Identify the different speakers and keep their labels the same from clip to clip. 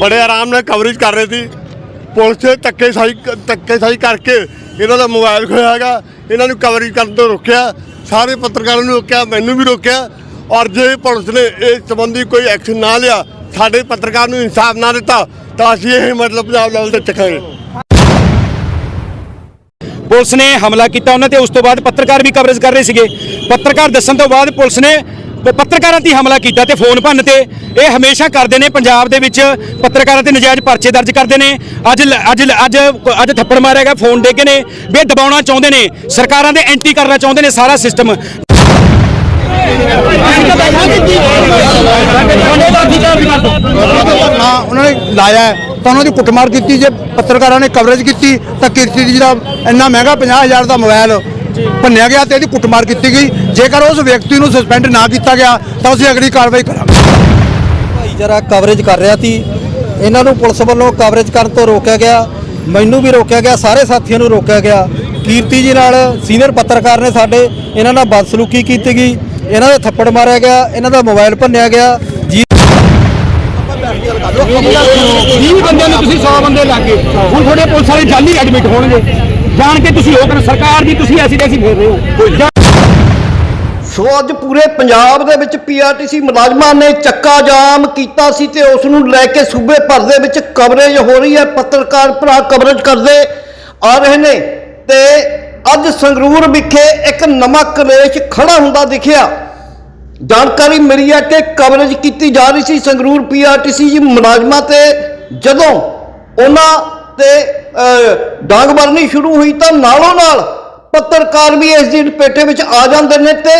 Speaker 1: ਬੜੇ ਆਰਾਮ ਨਾਲ ਕਵਰੇਜ ਕਰ ਰਹੇ ਸੀ। ਪੁਲਿਸ ਨੇ ਧੱਕੇਸ਼ਾਹੀ ਸਾਈ ਕਰਕੇ ਇਹਨਾਂ ਦਾ ਮੋਬਾਈਲ ਖੋਇਆ ਹੈਗਾ। ਇਹਨਾਂ ਨੂੰ ਕਵਰੇਜ ਕਰਨ ਤੋਂ ਰੋਕਿਆ। ਸਾਰੇ ਪੱਤਰਕਾਰਾਂ ਨੂੰ ਰੋਕਿਆ, ਮੈਨੂੰ ਵੀ ਰੋਕਿਆ। ਔਰ ਜੇ ਪੁਲਿਸ ਨੇ ਇਸ ਸੰਬੰਧੀ ਕੋਈ ਐਕਸ਼ਨ ਨਾ ਲਿਆ, ਸਾਡੇ ਪੱਤਰਕਾਰ ਨੂੰ ਇਨਸਾਫ ਨਾ ਦਿੱਤਾ, ਤਾਂ ਅਸੀਂ ਇਹ ਮਤਲਬ ਪੰਜਾਬ ਲੈਵਲ ਤੇ ਚੱਕਾਂਗੇ।
Speaker 2: ਪੁਲਿਸ ਨੇ ਹਮਲਾ ਕੀਤਾ। ਉਹਨਾਂ ਤੇ ਉਸ ਤੋਂ ਬਾਅਦ ਪੱਤਰਕਾਰ ਵੀ ਕਵਰੇਜ ਕਰ ਰਹੇ ਸੀਗੇ। ਪੱਤਰਕਾਰ ਦੱਸਣ ਤੋਂ ਬਾਅਦ ਪੁਲਿਸ ਨੇ ਪੱਤਰਕਾਰਾਂ ਤੇ ਹਮਲਾ ਕੀਤਾ ਤੇ ਫੋਨ ਭੰਨ ਤੇ। ਇਹ ਹਮੇਸ਼ਾ ਕਰਦੇ ਨੇ, ਪੰਜਾਬ ਦੇ ਵਿੱਚ ਪੱਤਰਕਾਰਾਂ ਤੇ ਨਜਾਇਜ਼ ਪਰਚੇ ਦਰਜ ਕਰਦੇ ਨੇ। ਅੱਜ ਲ- ਅੱਜ ਅੱਜ ਅੱਜ ਥੱਪੜ ਮਾਰਿਆ ਗਿਆ, ਫੋਨ ਦੇ ਕੇ ਨੇ। ਵੀ ਦਬਾਉਣਾ ਚਾਹੁੰਦੇ ਨੇ, ਸਰਕਾਰਾਂ ਦੇ ਐਂਟੀ ਕਰਨਾ ਚਾਹੁੰਦੇ ਨੇ ਸਾਰਾ ਸਿਸਟਮ।
Speaker 3: ਹਾਂ, ਉਹਨਾਂ ਨੇ ਲਾਇਆ ਤਾਂ ਉਹਨਾਂ ਦੀ ਕੁੱਟਮਾਰ ਕੀਤੀ ਜੇ, ਪੱਤਰਕਾਰਾਂ ਨੇ ਕਵਰੇਜ ਕੀਤੀ, ਤਾਂ ਕੀਰਤੀ ਜੀ ਦਾ ਇੰਨਾ ਮਹਿੰਗਾ 50000 ਦਾ ਮੋਬਾਈਲ ਭੰਨਿਆ ਗਿਆ ਤੇ ਇਹਦੀ ਕੁੱਟਮਾਰ ਕੀਤੀ ਗਈ। ਜੇਕਰ ਉਸ ਵਿਅਕਤੀ ਨੂੰ ਸਸਪੈਂਡ ਨਾ ਕੀਤਾ ਗਿਆ ਤਾਂ ਅਸੀਂ ਅਗਲੀ ਕਾਰਵਾਈ ਕਰਾਂਗੇ।
Speaker 4: ਭਾਈਚਾਰਾ ਕਵਰੇਜ ਕਰ ਰਿਹਾ ਸੀ। ਇਹਨਾਂ ਨੂੰ ਪੁਲਿਸ ਵੱਲੋਂ ਕਵਰੇਜ ਕਰਨ ਤੋਂ ਰੋਕਿਆ ਗਿਆ। ਮੈਨੂੰ ਵੀ ਰੋਕਿਆ ਗਿਆ ਸਾਰੇ ਸਾਥੀਆਂ ਨੂੰ ਰੋਕਿਆ ਗਿਆ। ਕੀਰਤੀ ਜੀ ਨਾਲ ਸੀਨੀਅਰ ਪੱਤਰਕਾਰ ਨੇ ਸਾਡੇ ਇਹਨਾਂ ਨਾਲ ਬਦਸਲੂਕੀ ਕੀਤੀ ਗਈ। ਇਹਨਾਂ ਦੇ ਥੱਪੜ ਮਾਰਿਆ ਗਿਆ ਇਹਨਾਂ ਦਾ ਮੋਬਾਈਲ ਭੰਨਿਆ ਗਿਆ। ਜੀ
Speaker 2: 20 ਬੰਦਿਆਂ ਨੂੰ ਤੁਸੀਂ 100 ਬੰਦੇ ਲਾਗੇ ਹੁਣ ਤੁਹਾਡੇ ਪੁਲਿਸ ਵਾਲੇ ਜਾਲੀ ਐਡਮਿਟ ਹੋਣਗੇ। ਜਾਣ ਕੇ ਤੁਸੀਂ ਉਹ ਸਰਕਾਰ ਦੀ, ਤੁਸੀਂ ਐਸੀ ਤੈਸੀ ਫੇਰ ਰਹੇ ਹੋ।
Speaker 5: ਸੋ ਅੱਜ ਪੂਰੇ ਪੰਜਾਬ ਦੇ ਵਿੱਚ ਪੀਆਰਟੀਸੀ ਮੁਲਾਜ਼ਮਾਂ ਨੇ ਚੱਕਾ ਜਾਮ ਕੀਤਾ ਸੀ ਤੇ ਉਸ ਨੂੰ ਲੈ ਕੇ ਸੂਬੇ ਭਰ ਦੇ ਵਿੱਚ ਕਵਰੇਜ ਹੋ ਰਹੀ ਹੈ। ਪੱਤਰਕਾਰ ਭਰਾ ਕਵਰੇਜ ਕਰਦੇ ਆ ਰਹੇ ਨੇ ਤੇ ਅੱਜ ਸੰਗਰੂਰ ਵਿਖੇ ਇੱਕ ਨਵਾਂ ਕਲੇਸ਼ ਖੜਾ ਹੁੰਦਾ ਦਿਖਿਆ। ਜਾਣਕਾਰੀ ਮਿਲੀ ਹੈ ਕਿ ਕਵਰੇਜ ਕੀਤੀ ਜਾ ਰਹੀ ਸੀ ਸੰਗਰੂਰ ਪੀਆਰਟੀਸੀ ਜੀ ਮੁਲਾਜ਼ਮਾਂ ਤੇ। ਜਦੋਂ ਉਹਨਾਂ ਤੇ ਡਾਂਗ ਮਾਰਨੀ ਸ਼ੁਰੂ ਹੋਈ ਤਾਂ ਨਾਲੋਂ ਨਾਲ ਪੱਤਰਕਾਰ ਵੀ ਇਸ ਦੀ ਪੇਟੇ ਵਿੱਚ ਆ ਜਾਂਦੇ ਨੇ ਤੇ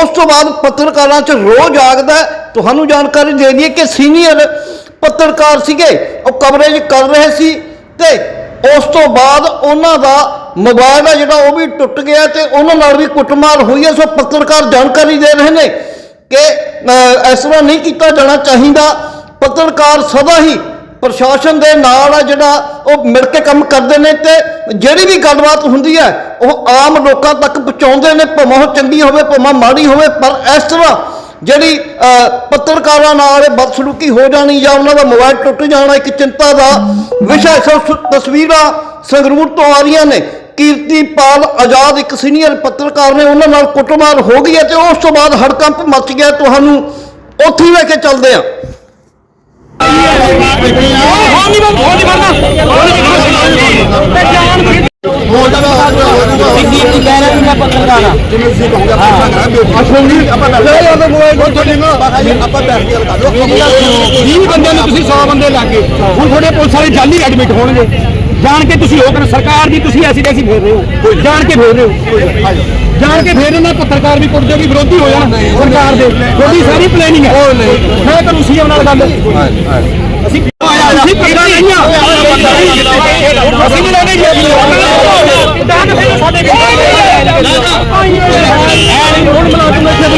Speaker 5: ਉਸ ਤੋਂ ਬਾਅਦ ਪੱਤਰਕਾਰਾਂ 'ਚ ਰੋਹ ਜਾਗਦਾ ਤੁਹਾਨੂੰ ਜਾਣਕਾਰੀ ਦੇ ਦਈਏ ਕਿ ਸੀਨੀਅਰ ਪੱਤਰਕਾਰ ਸੀਗੇ, ਉਹ ਕਵਰੇਜ ਕਰ ਰਹੇ ਸੀ ਤੇ ਉਸ ਤੋਂ ਬਾਅਦ ਉਹਨਾਂ ਦਾ ਮੋਬਾਈਲ ਆ ਜਿਹੜਾ ਉਹ ਵੀ ਟੁੱਟ ਗਿਆ ਤੇ ਉਹਨਾਂ ਨਾਲ ਵੀ ਕੁੱਟਮਾਰ ਹੋਈ ਹੈ। ਸੋ ਪੱਤਰਕਾਰ ਜਾਣਕਾਰੀ ਦੇ ਰਹੇ ਨੇ ਕਿ ਇਸ ਤਰ੍ਹਾਂ ਨਹੀਂ ਕੀਤਾ ਜਾਣਾ ਚਾਹੀਦਾ। ਪੱਤਰਕਾਰ ਸਦਾ ਹੀ ਪ੍ਰਸ਼ਾਸਨ ਦੇ ਨਾਲ ਆ ਜਿਹੜਾ ਉਹ ਮਿਲ ਕੇ ਕੰਮ ਕਰਦੇ ਨੇ ਤੇ ਜਿਹੜੀ ਵੀ ਗੱਲਬਾਤ ਹੁੰਦੀ ਹੈ, ਉਹ ਆਮ ਲੋਕਾਂ ਤੱਕ ਪਹੁੰਚਾਉਂਦੇ ਨੇ, ਭਾਵੇਂ ਉਹ ਚੰਗੀ ਹੋਵੇ, ਭਾਵੇਂ ਮਾੜੀ ਹੋਵੇ, ਪਰ ਇਸ ਤਰ੍ਹਾਂ ਜਿਹੜੀ ਪੱਤਰਕਾਰਾਂ ਨਾਲ ਇਹ ਬਦਸਲੂਕੀ ਹੋ ਜਾਣੀ ਜਾਂ ਉਹਨਾਂ ਦਾ ਮੋਬਾਈਲ ਟੁੱਟ ਜਾਣਾ, ਇੱਕ ਚਿੰਤਾ ਦਾ ਵਿਸ਼ਾ ਸੋ, ਤਸਵੀਰਾਂ ਸੰਗਰੂਰ ਤੋਂ ਆ ਰਹੀਆਂ ਨੇ। ਕੀਰਤੀਪਾਲ ਆਜ਼ਾਦ ਇੱਕ ਸੀਨੀਅਰ ਪੱਤਰਕਾਰ ਨੇ ਉਹਨਾਂ ਨਾਲ ਕੁੱਟਮਾਰ ਹੋ ਗਈ ਹੈ ਤੇ ਉਸ ਤੋਂ ਬਾਅਦ ਹੜਕੰਪ ਮਚ ਗਿਆ। ਤੁਹਾਨੂੰ ਉੱਥੇ ਹੀ ਲੈ ਕੇ ਚੱਲਦੇ ਆ
Speaker 2: ਬੰਦਿਆਂ ਨੂੰ ਤੁਸੀਂ 100 ਬੰਦੇ ਲਾਗੇ ਹੁਣ ਤੁਹਾਡੇ ਪੁਲਿਸ ਵਾਲੇ ਜਾਲੀ ਐਡਮਿਟ ਹੋਣਗੇ ਜਾਣ ਕੇ ਤੁਸੀਂ ਉਹ ਸਰਕਾਰ ਦੀ ਤੁਸੀਂ ਐਸੀ ਤੈਸੀ ਫੇਰ ਰਹੇ ਹੋ। ਜਾਣ ਕੇ ਫੇਰ ਰਹੇ ਹੋ। ਜਾਣ ਕੇ ਫੇਰ ਇਹਨਾਂ ਪੱਤਰਕਾਰ ਵੀ ਕੁੱਟਦੇ ਵੀ ਵਿਰੋਧੀ ਹੋ ਜਾਣ ਸਰਕਾਰ ਦੇ। ਤੁਹਾਡੀ ਸਾਰੀ ਪਲੈਨਿੰਗ ਹੈ। ਮੈਂ ਤੁਹਾਨੂੰ ਸੀਐਮ ਨਾਲ ਗੱਲ ਅਸੀਂ ਅਸੀਂ ਪੀੜਾ ਨਹੀਂ ਆ ਅਸੀਂ ਵੀ ਲੈਣੇ ਜੀ ਤਾਂ ਫਿਰ ਸਾਡੇ ਵੀ ਹੁਣ ਮੁਲਾਜ਼ਮ ਇੱਥੇ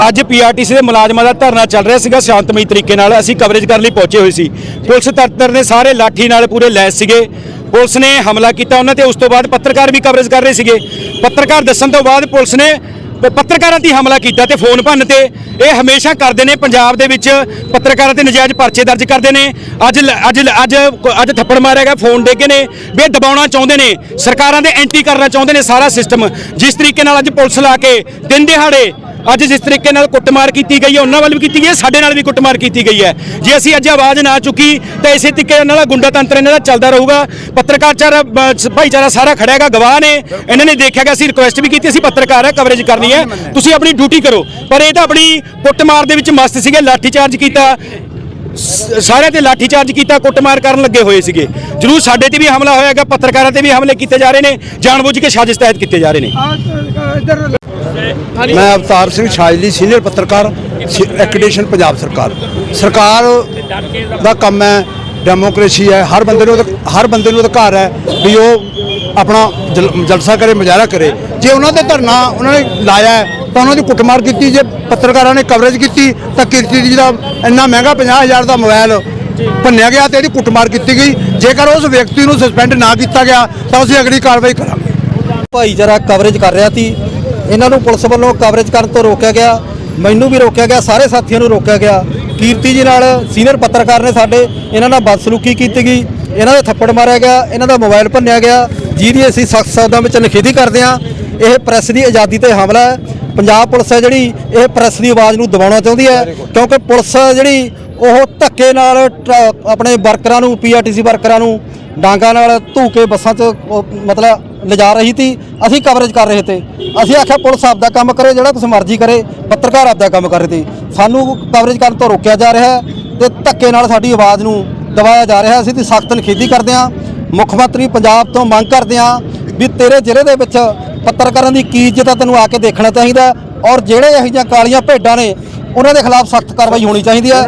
Speaker 2: ਅੱਜ ਪੀਆਰਟੀਸੀ ਦੇ ਮੁਲਾਜ਼ਮਾਂ ਦਾ ਧਰਨਾ ਚੱਲ ਰਿਹਾ ਸੀਗਾ ਸ਼ਾਂਤਮਈ ਤਰੀਕੇ ਨਾਲ ਅਸੀਂ ਕਵਰੇਜ ਕਰਨ ਲਈ ਪਹੁੰਚੇ ਹੋਏ ਸੀ ਪੁਲਿਸ ਤੱਤਰ ਨੇ ਸਾਰੇ ਲਾਠੀ ਨਾਲ ਪੂਰੇ ਲੈਸ ਸੀਗੇ ਪੁਲਿਸ ਨੇ ਹਮਲਾ ਕੀਤਾ ਉਹਨਾਂ ਤੇ ਉਸ ਤੋਂ ਬਾਅਦ ਪੱਤਰਕਾਰ ਵੀ ਕਵਰੇਜ ਕਰ ਰਹੇ ਸੀਗੇ ਪੱਤਰਕਾਰ ਦੱਸਣ ਤੋਂ ਬਾਅਦ ਪੁਲਿਸ ਨੇ ਪੱਤਰਕਾਰਾਂ ਤੇ ਹਮਲਾ ਕੀਤਾ ਤੇ ਫੋਨ ਭੰਨ ਤੇ। ਇਹ ਹਮੇਸ਼ਾ ਕਰਦੇ ਨੇ, ਪੰਜਾਬ ਦੇ ਵਿੱਚ ਪੱਤਰਕਾਰਾਂ ਤੇ ਨਜਾਇਜ਼ ਪਰਚੇ ਦਰਜ ਕਰਦੇ ਨੇ। ਅੱਜ ਲ- ਅੱਜ ਅੱਜ ਅੱਜ ਥੱਪੜ ਮਾਰਿਆ ਗਿਆ, ਫੋਨ ਦੇ ਕੇ ਨੇ। ਵੀ ਇਹ ਦਬਾਉਣਾ ਚਾਹੁੰਦੇ ਨੇ, ਸਰਕਾਰਾਂ ਦੇ ਐਂਟੀ ਕਰਨਾ ਚਾਹੁੰਦੇ ਨੇ ਸਾਰਾ ਸਿਸਟਮ। ਜਿਸ ਤਰੀਕੇ ਨਾਲ ਅੱਜ ਪੁਲਿਸ ਲਾ ਕੇ ਦਿਨ ਦਿਹਾੜੇ ਅੱਜ ਜਿਸ ਤਰੀਕੇ ਨਾਲ ਕੁੱਟਮਾਰ ਕੀਤੀ ਗਈ ਹੈ, ਉਹਨਾਂ ਵੱਲ ਵੀ ਕੀਤੀ ਗਈ ਹੈ, ਸਾਡੇ ਨਾਲ ਵੀ ਕੁੱਟਮਾਰ ਕੀਤੀ ਗਈ ਹੈ। ਜੇ ਅਸੀਂ ਅੱਜ ਆਵਾਜ਼ ਨਾ ਚੁੱਕੀ, ਤਾਂ ਇਸੇ ਤਰੀਕੇ ਨਾਲ ਗੁੰਡਾ ਤੰਤਰ ਇਹਨਾਂ ਦਾ ਚੱਲਦਾ ਰਹੂਗਾ। ਪੱਤਰਕਾਰਚਾਰਾ ਬ- ਭਾਈਚਾਰਾ ਸਾਰਾ ਖੜਿਆ ਹੈਗਾ, ਗਵਾਹ ਨੇ। ਇਹਨਾਂ ਨੇ ਦੇਖਿਆ ਕਿ ਅਸੀਂ ਰਿਕੁਐਸਟ ਵੀ ਕੀਤੀ, ਅਸੀਂ ਪੱਤਰਕਾਰ ਹੈ ਕਵਰੇਜ ਕਰਨੀ ਹੈ। ਤੁਸੀਂ ਆਪਣੀ ਡਿਊਟੀ ਕਰੋ। ਪਰ ਇਹ ਤਾਂ ਆਪਣੀ ਕੁੱਟਮਾਰ ਦੇ ਵਿੱਚ ਮਸਤ ਸੀਗੇ ਲਾਠੀ ਚਾਰਜ ਕੀਤਾ। ਸ- ਸਾਰਿਆਂ ਤੇ ਲਾਠੀ ਚਾਰਜ ਕੀਤਾ, ਕੁੱਟਮਾਰ ਕਰਨ ਲੱਗੇ ਹੋਏ ਸੀਗੇ। ਜਰੂਰ ਸਾਡੇ ਤੇ ਵੀ ਹਮਲਾ ਹੋਇਆ ਹੈਗਾ, ਪੱਤਰਕਾਰਾਂ ਤੇ ਵੀ ਹਮਲੇ ਕੀਤੇ ਜਾ ਰਹੇ ਨੇ, ਜਾਣਬੁੱਝ ਕੇ ਸਾਜ਼ਿਸ਼ ਤਹਿਤ ਕੀਤੇ ਜਾ ਰਹੇ ਨੇ।
Speaker 3: ਮੈਂ ਅਵਤਾਰ ਸਿੰਘ ਛਾਜਲੀ ਸੀਨੀਅਰ ਪੱਤਰਕਾਰ ਐਕਡੀਸ਼ਨ ਪੰਜਾਬ ਸਰਕਾਰ। ਸਰਕਾਰ ਦਾ ਕੰਮ ਹੈ ਡੈਮੋਕ੍ਰੇਸੀ ਹੈ, ਹਰ ਬੰਦੇ ਨੂੰ ਅਧਿ- ਹਰ ਬੰਦੇ ਨੂੰ ਅਧਿਕਾਰ ਹੈ ਵੀ ਉਹ ਆਪਣਾ ਜਲ- ਜਲਸਾ ਕਰੇ, ਮੁਜ਼ਾਹਰਾ ਕਰੇ। ਜੇ ਉਹਨਾਂ ਦੇ ਧਰਨਾ ਉਹਨਾਂ ਨੇ ਲਾਇਆ ਤਾਂ ਉਹਨਾਂ ਦੀ ਕੁੱਟਮਾਰ ਕੀਤੀ, ਜੇ ਪੱਤਰਕਾਰਾਂ ਨੇ ਕਵਰੇਜ ਕੀਤੀ, ਤਾਂ ਕੀਰਤੀ ਜੀ ਦਾ ਇੰਨਾ ਮਹਿੰਗਾ 50000 ਦਾ ਮੋਬਾਈਲ ਭੰਨਿਆ ਗਿਆ ਤੇ ਇਹਦੀ ਕੁੱਟਮਾਰ ਕੀਤੀ ਗਈ। ਜੇਕਰ ਉਸ ਵਿਅਕਤੀ ਨੂੰ ਸਸਪੈਂਡ ਨਾ ਕੀਤਾ ਗਿਆ, ਤਾਂ ਅਸੀਂ ਅਗਲੀ ਕਾਰਵਾਈ ਕਰਾਂਗੇ।
Speaker 4: ਭਾਈਚਾਰਾ ਕਵਰੇਜ ਕਰ ਰਿਹਾ ਸੀ। ਇਹਨਾਂ ਨੂੰ ਪੁਲਿਸ ਵੱਲੋਂ ਕਵਰੇਜ ਕਰਨ ਤੋਂ ਰੋਕਿਆ ਗਿਆ, ਮੈਨੂੰ ਵੀ ਰੋਕਿਆ ਗਿਆ, ਸਾਰੇ ਸਾਥੀਆਂ ਨੂੰ ਰੋਕਿਆ ਗਿਆ। ਕੀਰਤੀ ਜੀ ਨਾਲ ਸੀਨੀਅਰ ਪੱਤਰਕਾਰ ਨੇ ਸਾਡੇ ਇਹਨਾਂ ਨਾਲ ਬਦਸਲੂਕੀ ਕੀਤੀ ਗਈ। ਇਹਨਾਂ ਦੇ ਥੱਪੜ ਮਾਰਿਆ ਗਿਆ, ਇਹਨਾਂ ਦਾ ਮੋਬਾਈਲ ਭੰਨਿਆ ਗਿਆ, ਜਿਹਦੀ ਅਸੀਂ ਸਖਤ ਸ਼ਬਦਾਂ ਵਿੱਚ ਨਿਖੇਧੀ ਕਰਦੇ ਹਾਂ। ਇਹ ਪ੍ਰੈਸ ਦੀ ਆਜ਼ਾਦੀ ਤੇ ਹਮਲਾ ਹੈ। ਪੰਜਾਬ ਪੁਲਿਸ ਹੈ ਜਿਹੜੀ ਇਹ ਪ੍ਰੈਸ ਦੀ ਆਵਾਜ਼ ਨੂੰ ਦਬਾਉਣਾ ਚਾਹੁੰਦੀ ਹੈ, ਕਿਉਂਕਿ ਪੁਲਿਸ ਜਿਹੜੀ ਉਹ ਧੱਕੇ ਨਾਲ ਟ- ਆਪਣੇ ਵਰਕਰਾਂ ਨੂੰ ਪੀਆਰਟੀਸੀ ਵਰਕਰਾਂ ਨੂੰ ਡਾਂਗਾ ਨਾਲ ਧੂ ਕੇ ਬੱਸਾਂ 'ਚ, ਉਹ ਮਤਲਬ ਲਿਜਾ ਰਹੀ ਸੀ, ਅਸੀਂ ਕਵਰੇਜ ਕਰ ਰਹੇ ਤੇ। ਅਸੀਂ ਆਖਿਆ, ਪੁਲਿਸ ਆਪਦਾ ਕੰਮ ਕਰੇ, ਜਿਹੜਾ ਕੁਛ ਮਰਜ਼ੀ ਕਰੇ। ਪੱਤਰਕਾਰ ਆਪਦਾ ਕੰਮ ਕਰ ਰਹੇ ਤੇ। ਸਾਨੂੰ ਕਵਰੇਜ ਕਰਨ ਤੋਂ ਰੋਕਿਆ ਜਾ ਰਿਹਾ ਹੈ ਤੇ ਧੱਕੇ ਨਾਲ ਸਾਡੀ ਆਵਾਜ਼ ਨੂੰ ਦਬਾਇਆ ਜਾ ਰਿਹਾ ਅਸੀਂ ਤੇ ਸਖਤ ਨਿਖੇਧੀ ਕਰਦੇ ਹਾਂ। ਮੁੱਖ ਮੰਤਰੀ ਪੰਜਾਬ ਤੋਂ ਮੰਗ ਕਰਦੇ ਹਾਂ ਵੀ ਤੇਰੇ ਜ਼ਿਲ੍ਹੇ ਦੇ ਵਿੱਚ ਪੱਤਰਕਾਰਾਂ ਦੀ ਕੀ ਇੱਜ਼ਤ ਹੈ ਤੈਨੂੰ ਆ ਕੇ ਦੇਖਣਾ ਚਾਹੀਦਾ ਔਰ ਜਿਹੜੇ ਇਹੋ ਜਿਹੀਆਂ ਕਾਲੀਆਂ ਭੇਡਾਂ ਨੇ ਉਹਨਾਂ ਦੇ ਖਿਲਾਫ ਸਖਤ ਕਾਰਵਾਈ ਹੋਣੀ ਚਾਹੀਦੀ ਹੈ।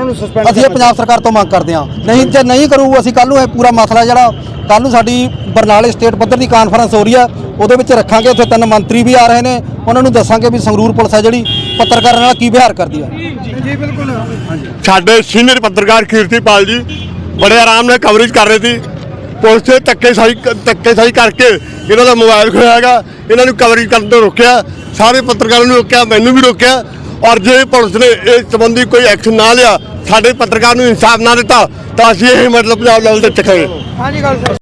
Speaker 4: ਅਸੀਂ ਇਹ ਪੰਜਾਬ ਸਰਕਾਰ ਤੋਂ ਮੰਗ ਕਰਦੇ ਹਾਂ। ਨਹੀਂ ਜੇ ਨਹੀਂ ਕਰੂ ਅਸੀਂ ਕੱਲ ਨੂੰ ਇਹ ਪੂਰਾ ਮਸਲਾ ਜਿਹੜਾ ਕੱਲ ਨੂੰ ਸਾਡੀ ਬਰਨਾਲੇ ਸਟੇਟ ਪੱਧਰ ਦੀ ਕਾਨਫਰੰਸ ਹੋ ਰਹੀ ਆ ਉਹਦੇ ਵਿੱਚ ਰੱਖਾਂਗੇ। ਉੱਥੇ ਤਿੰਨ ਮੰਤਰੀ ਵੀ ਆ ਰਹੇ ਨੇ। ਉਹਨਾਂ ਨੂੰ ਦੱਸਾਂਗੇ ਵੀ ਸੰਗਰੂਰ ਪੁਲਿਸ ਹੈ ਜਿਹੜੀ ਪੱਤਰਕਾਰਾਂ ਨਾਲ ਕੀ ਵਿਹਾਰ ਕਰਦੀ ਆ
Speaker 1: ਸਾਡੇ ਸੀਨੀਅਰ ਪੱਤਰਕਾਰ ਕੀਰਤੀਪਾਲ ਜੀ ਬੜੇ ਆਰਾਮ ਨਾਲ ਕਵਰੇਜ ਕਰ ਰਹੇ ਸੀ। ਪੁਲਿਸ ਨੇ ਧੱਕੇਸ਼ਾਹੀ ਧੱਕੇਸ਼ਾਹੀ ਕਰਕੇ ਇਹਨਾਂ ਦਾ ਮੋਬਾਈਲ ਖੋਇਆ ਹੈਗਾ। ਇਹਨਾਂ ਨੂੰ ਕਵਰੇਜ ਕਰਨ ਤੋਂ ਰੋਕਿਆ। ਸਾਰੇ ਪੱਤਰਕਾਰਾਂ ਨੂੰ ਰੋਕਿਆ ਮੈਨੂੰ ਵੀ ਰੋਕਿਆ। ਔਰ ਜੇ ਪੁਲਿਸ ਨੇ ਇਸ ਸੰਬੰਧੀ ਕੋਈ ਐਕਸ਼ਨ ਨਾ ਲਿਆ, ਸਾਡੇ ਪੱਤਰਕਾਰ ਨੂੰ ਇਨਸਾਫ ਨਾ ਦਿੱਤਾ, ਤਾਂ ਅਸੀਂ ਇਹ ਮਤਲਬ ਪੰਜਾਬ ਲੈਵਲ ਤੇ ਚੱਕਾਂਗੇ।